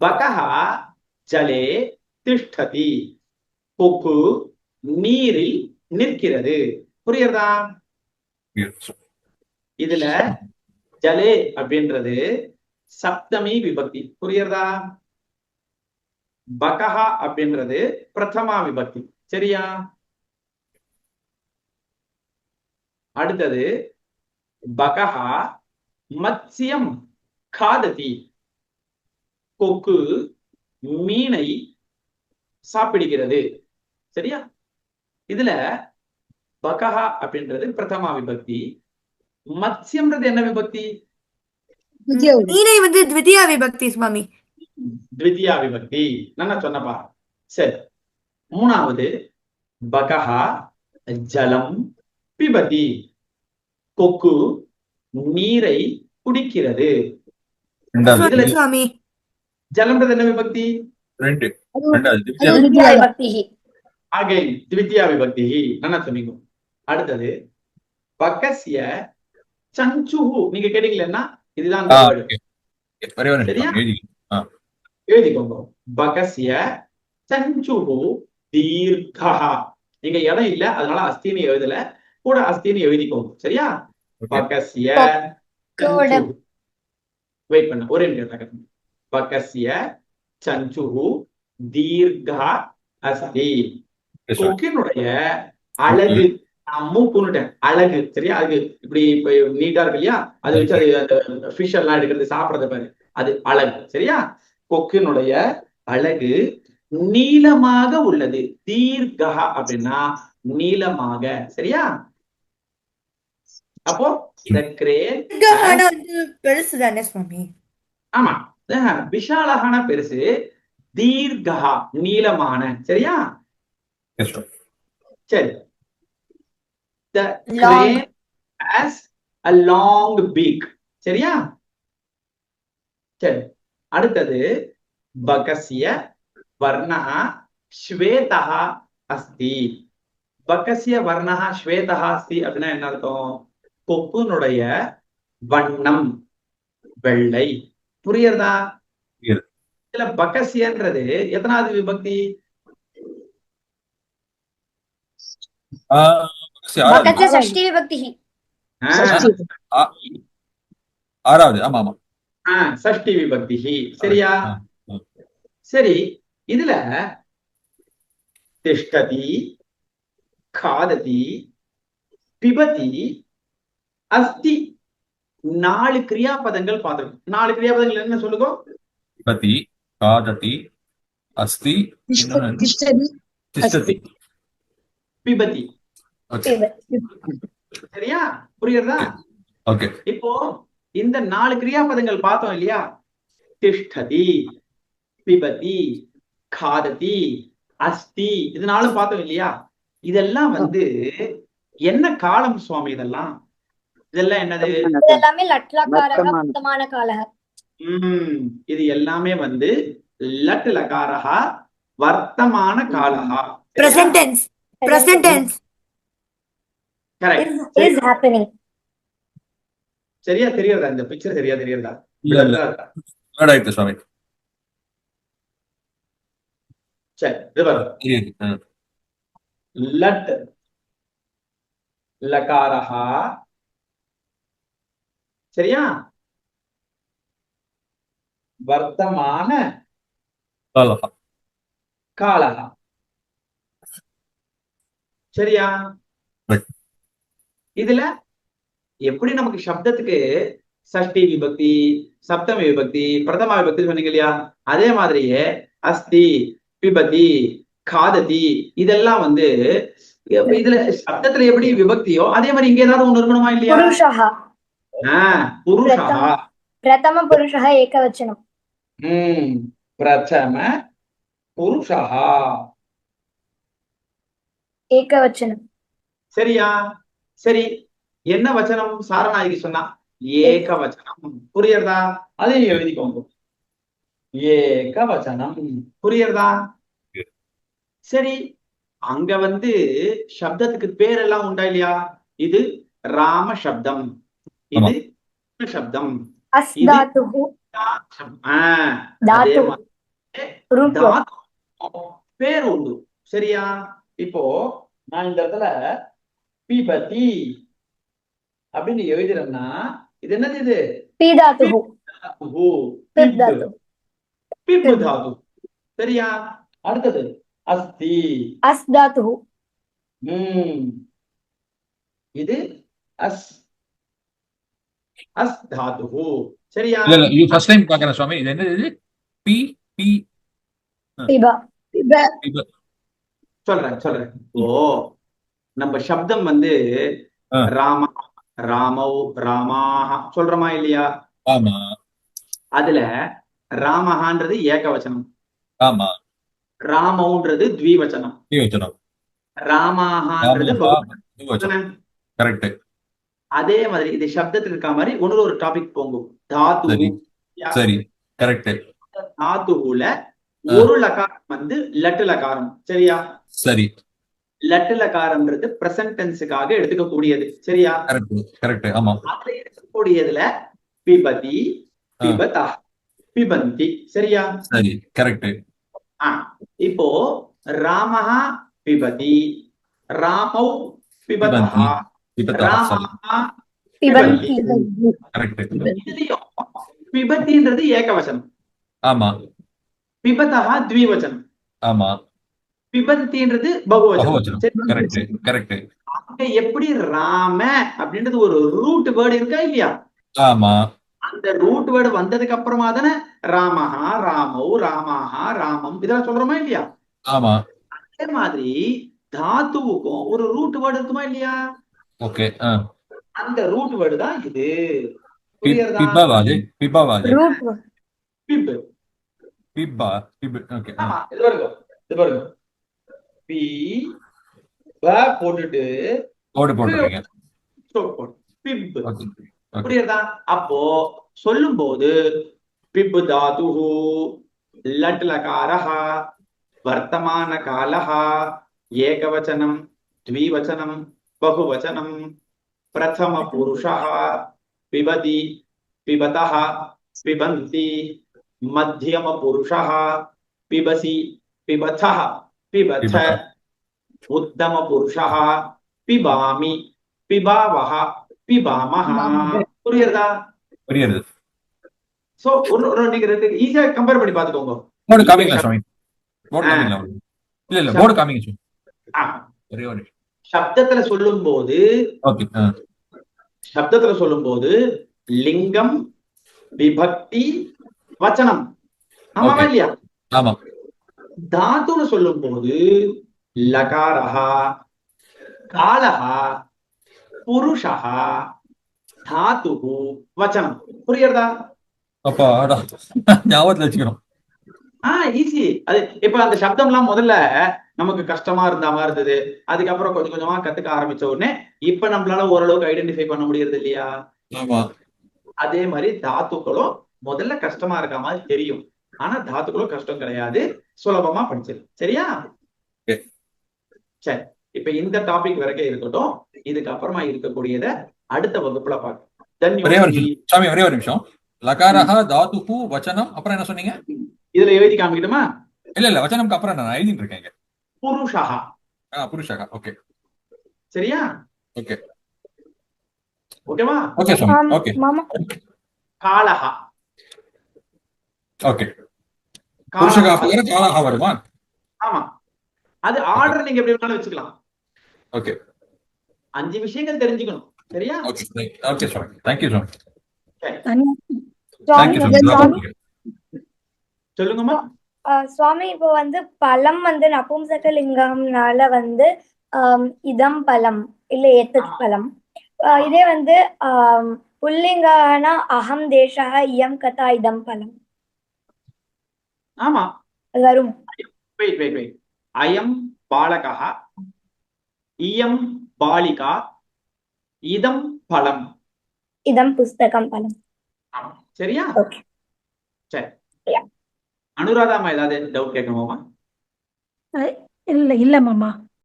பகஹா ஜலே திஷ்டதி கொக்கு நீரில் நிற்கிறது புரியுறதா இதுல ஜலே அப்படின்றது சப்தமி விபக்தி புரியுறதா பகஹா அப்படின்றது பிரதமா விபக்தி சரியா அடுத்தது பகஹா மத்ஸ்யம் காததி கொக்கு மீனை சாப்பிடுகிறது. சரியா? இதுல பகஹா அப்படின்றது பிரதமா விபக்தி. மத்ஸ்யம்ன்றது என்ன விபக்தி? மீனை வந்து த்விதியா விபக்தி சுவாமி. த்விதியா விபக்தி. நல்லா சொன்னப்பா. சரி. மூணாவது பகஹா ஜலம் பிபதி. கொக்கு நீரை குடிக்கிறது. ஜலம்ன்றது என்ன விபக்தி ரெண்டு ரெண்டாவது திவ்யா விபக்திः நல்லா சொன்னீங்க அடுத்தது பகஸ்ய சஞ்சுஹு நீங்க கேட்டீங்களா இதுதான் எழுதிக்கோங்க பகஸ்ய சஞ்சுஹு தீர்க்கா நீங்க இடம் இல்ல அதனால அஸ்தின்னு எழுதல கூட அஸ்தின்னு எழுதிக்கோங்க சரியா கூட. வெயிட் பண்ண ஒரே நிமிஷம் பகஸ்ய சஞ்சுஹு தீர்க்கா அஸ்தி. கொக்கினுடைய அழகு நான் மூக்குன்னுட்டேன் அழகு சரியா? அது இப்படி இப்ப நீட்டா இருக்கு இல்லையா? அது வச்சு அது அந்த ஃபிஷ் எல்லாம் எடுக்கிறது சாப்பிடறது பாரு. அது அழகு சரியா? கொக்கினுடைய அழகு நீளமாக உள்ளது. தீர்க்கா அப்படின்னா நீளமாக சரியா? அப்போ ஆனா வந்து பெருசு தானே சுவாமி? ஆமா. விஷாலகான பெருசு தீர்க்கா நீளமான சரியா. சரி. The crane has a long beak. சரியா? சரி. அடுத்தது பகஸ்ய வர்ணா ஸ்வேதா அஸ்தி. பகஸ்ய வர்ணா ஸ்வேதா அஸ்தி அப்படின்னா என்ன அர்த்தம்? கொக்குனுடைய வண்ணம் வெள்ளை. புரியறதா இதுல பகசியன்றது எத்தனாவது விபக்தி? ஆறாவது ஆமா ஆமா. சஷ்டி விபக்தி. சரியா? சரி இதுல திஷ்டதி காததி பிபதி அஸ்தி நாலு கிரியாபதங்கள் பார்த்திருக்கோம் நாலு கிரியாபதங்கள் என்ன சொல்லுங்க பதி காததி அஸ்தி திஷ்டதி பிபதி ஓகே. சரியா? புரியுறதா ஓகே. இப்போ இந்த நாலு கிரியாபதங்கள் பார்த்தோம் இல்லையா? திஷ்டதி பிபதி காததி அஸ்தி இது நாலும் பார்த்தோம் இல்லையா? இதெல்லாம் வந்து என்ன காலம் சுவாமி இதெல்லாம்? இதெல்லாம் என்னது? இதெல்லாமே லட்லக்காரக காலக. உம் இது எல்லாமே வந்து லட் லகாரஹா வர்த்தமான காலஹா present tense present tense correct is happening. சரியா தெரியறதா? இந்த பிக்சர் சரியா தெரியறதா? இல்ல இல்ல. வேர்ட் ஆயிடுச்சு சுவாமி. சரி இது பாருங்க. சரியா? வர்த்தமான. காலஹ சரியா. இதுல எப்படி நமக்கு சப்தத்துக்கு சஷ்டி விபக்தி சப்தமி விபக்தி பிரதமா விபக்தி சொன்னீங்க இல்லையா? அதே மாதிரியே அஸ்தி பிபதி காததி இதெல்லாம் வந்து இதுல சப்தத்துல எப்படி விபக்தியோ அதே மாதிரி இங்க ஏதாவது ஒண்ணு இருக்கணுமா இல்லையா? पुरुषः ஆஹ் புருஷா प्रथमपुरुषः एकवचनम् உம் பிரதம புருஷா एकवचनम् சரியா சரி என்ன வச்சனம் சாரநாயகி சொன்னா ஏக வச்சனம் புரியுறதா அதையும் எழுதிக்கோங்க ஏக வச்சனம் புரியுறதா சரி அங்க வந்து சப்தத்துக்கு பேரெல்லாம் உண்டா இல்லையா இது ராம சப்தம் இது சப்தம். பேர் உண்டு. சரியா? இப்போ நான் இந்த இடத்துல பீபதி அப்படின்னு எழுதுறேன்னா இது என்னது இது? பீப்பு. சரியா? அடுத்தது. அஸ்தி. அஸ்தாத்து இது அஸ் அஸ் தாதுஹு சரியா? இல்ல ஃபர்ஸ்ட் டைம் பாக்குறேன் சுவாமி. இது என்னது பி பி சொல்றேன் சொல்றேன். ஓ நம்ம சப்தம் வந்து. ராம ராமவ் ராமாக சொல்றோமா இல்லையா? ஆமா. அதுல ராமஹான்றது ஏகவச்சனம். ஆமா. ராமவுன்றது த்விவச்சனம். நீ வச்சணும் ராமாஹான்றது கரெக்ட் அதே மாதிரி இது சப்தத்தில் இருக்க மாதிரி இன்னொரு ஒரு டாபிக் போங்கும். தாத்து சரி. கரெக்ட் தாத்துவுல ஆ. ஒரு லகாரம் வந்து லட்டு லகாரம். சரியா? சரி. லட்டு லகாரம்ன்றது பிரசன்ட் டென்ஸுக்காக எடுத்துக்கக்கூடியது. சரியா? கரெக்ட் ஆமா. அதுல எடுக்கக்கூடியதுல பிபதி. பிபதா பிபந்தி. சரியா? சரி. கரெக்ட் இப்போ ராமஹா பிபதி ராமௌ பிபதா ஏகவசனம். ஆமா. த்விவச்சனம். ஆமா. பகுவச்சனம். கரெக்ட் அங்க எப்படி ராம அப்படின்றது ஒரு ரூட் வேர்டு இருக்கா இல்லையா? ஆமா. அந்த ரூட் வேர்டு வந்ததுக்கு அப்புறமா தானே ராமஹா ராமௌ ராமாஹா ராமம் இதெல்லாம் சொல்றோமா இல்லையா? ஆமா. அதே மாதிரி தாத்துவுக்கும் ஒரு ரூட் வேர்டு இருக்குமா இல்லையா? ஓகே அந்த ரூட் வேர்டு தான் இது புரியுறதா பிபாவாது பிபாவாது ரூட் பிப் பிபா பிப் ஓகே ஆமா இது பாருங்க இது பாருங்க பி ப போட்டுட்டு கோடு போட்டுருக்கீங்க ஸ்டோக் போடு பிப் ஓகே புரியுறதா அப்போ சொல்லும்போது பிப் தாதுஹு லட் லகாரஹ வர்த்தமான காலஹ ஏகவச்சனம் द्विवचनं बहुवचनं प्रथमपुरुषः पिबति पिबतः पिबन्ति मध्यमपुरुषः पिबसि पिबथः पिबथ पिबत। उत्तमपुरुषः पिबामि पिबावः पिबामः புரியுறதா புரியுது சோ ஒரு ஒரு நீங்க ரெண்டு ஈஸியா கம்பேர் பண்ணி பாத்துக்கோங்க போர்டு காமிங்களா சுவாமி போர்டு காமிங்களா இல்ல இல்ல போர்டு காமிங்க சுவாமி ஆ, ஒரே ஒரு சப்தத்துல சொல்லும்போது ஓகே சப்தத்துல சொல்லும்போது லிங்கம் விபக்தி வச்சனம். ஆமாவா. இல்லையா? ஆமா. தாத்துன்னு சொல்லும்போது லகாரஹா காலஹா புருஷஹா தாத்துஹு வச்சனம். புரியுறதா அப்பா ஞாபகத்துல வச்சுக்கணும். ஆ ஈஸி அது இப்ப அந்த சப்தம்லாம் முதல்ல நமக்கு கஷ்டமா இருந்த மாதிரி இருந்தது. அதுக்கப்புறம் கொஞ்சம் கொஞ்சமா கத்துக்க ஆரம்பிச்ச உடனே இப்ப நம்மளால ஓரளவுக்கு ஐடென்டிஃபை பண்ண முடியறது இல்லையா? அதே மாதிரி தாத்துக்களும் முதல்ல கஷ்டமா இருக்க மாதிரி தெரியும். ஆனா தாத்துக்களும் கஷ்டம் கிடையாது. சுலபமா படிச்சிரு. சரியா. சரி. இப்ப இந்த டாபிக் வரைக்கும் இருக்கட்டும். இதுக்கப்புறமா இருக்கக்கூடியத அடுத்த வகுப்புல பார்க்கலாம். ஒரே ஒரு நிமிஷம். சாமி ஒரே ஒரு நிமிஷம். லகாரஹா தாதுஹு வச்சனம். அப்புறம் என்ன சொன்னீங்க? இதுல எழுதி காமிக்கட்டுமா? இல்ல இல்ல வச்சனம்க்கு அப்புறம் நான் எழுதிட்டு இருக்கேன் இங்க. புருஷா ஆ புருஷகா ஓகே. சரியா? ஓகே. ஓகேவா? Okay okay. மாமா. காலஹா. ஓகே. புருஷகா பகரம் காலாகா வருமா? ஆமா. அது ஆர்டர் நீங்க எப்படி வேணாலும் வச்சுக்கலாம். ஓகே. அஞ்சு விஷயங்கள் தெரிஞ்சுக்கணும். சரியா? ஓகே ஓகே சுவாமி தேங்க்யூ சுவாமி சுவாமி தேங்க்யூ சுவாமி சுவாமி சொல்லுங்கம்மா. சுவாமி இப்போ வந்து பலம் வந்து நபும்சக லிங்கம்னால வந்து இதம் பலம் இல்ல ஏத்தத் பலம் இதே வந்து புல்லிங்கானா அகம் தேசः இயம் கதா இதம் பலம் ஆமா. வரும். வெயிட் வெயிட் வெயிட் அயம் பாலகா இயம் பாலிகா இதம் பலம் இதம் புஸ்தகம் பலம். சரியா. சரி. அனுராதாமா ஏதாவது டவுட் கேட்கணுமாமா இல்ல இல்ல மாமா.